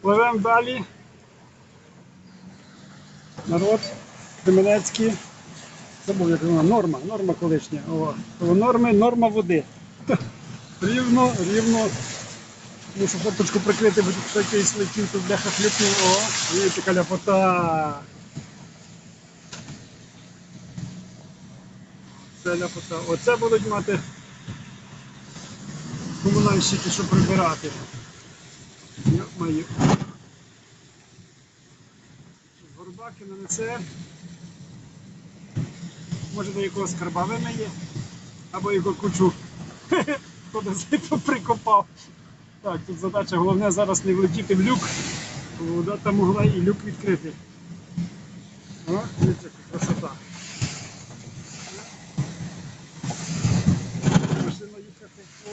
Пливемо далі. Народ Кременецький. Забув, як вона норма, норма колишня. О, норми, норма води. Рівно, рівно. Мушу форточку прикрити, бо тут якийсь летів, тут бляха хліпнув. О, дивіться, яка ляпота. Це. Оце будуть мати комунальщики, що прибирати. Йо-моє. Горбаки нанесе. Може до якогось скарба вимиє, або його кучу подозрito прикопав. Так, тут задача головне зараз не влетіти в люк, вода там могла і люк відкрити. О, дивіться, красота. Машина їхати, о,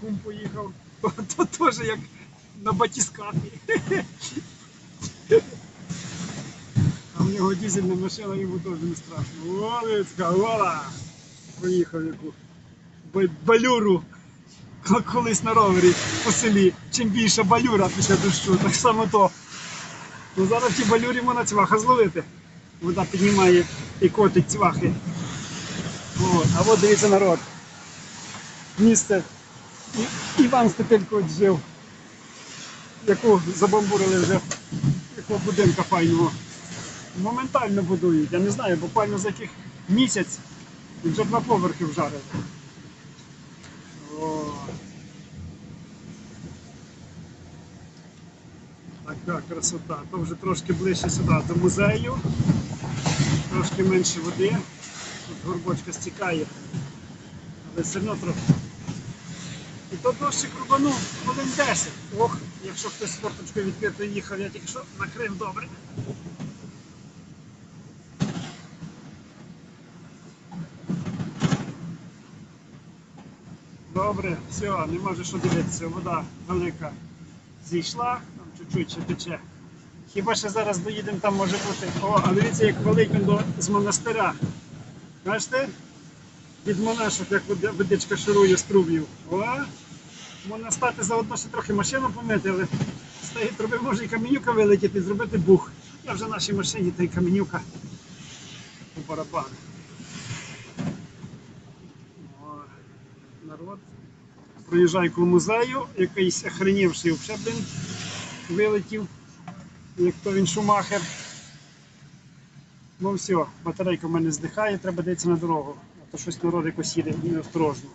кум поїхав, то теж як на батіскафі. А в нього дизельна машина, йому теж не страшно. Олецька, ола! Поїхав яку балюру. Колись на ровері по селі. Чим більше балюра після дощу, так само то. Ну зараз в тій балюрі можна цваха зловити. Вода піднімає і котить цвахи. От. А от дивіться народ. Місце. Іван Степелько жив, яку забомбурили вже, якого будинка файного моментально будують. Я не знаю, буквально за яких місяць вже два поверхи вжарили. О. Така красота. То вже трошки ближче сюди до музею, трошки менше води. Тут горбочка стікає, але все одно трохи. І то дощик рубанув хвилин 10. Ох, якщо хтось з форточкою відкрито їхав, я тільки що накрив добре. Добре, все, не може що дивитися, вода велика зійшла, там чуть-чуть ще тече. Хіба ще зараз доїдемо, там може бути. О, а дивіться, як великий до з монастиря. Бачите? Від монашок, як води- водичка ширує. О, можна стати заодно ще трохи машину помити, але з тієї труби може і каменюка вилетіти, зробити бух. Я вже в нашій машині та й каменюка у барабану. Народ. Проїжджаю коло музею, якийсь охренівший блін, вилетів, як то він шумахер. Ну все, батарейка в мене здихає, треба дивитися на дорогу. То щось народ якось їде неосторожно.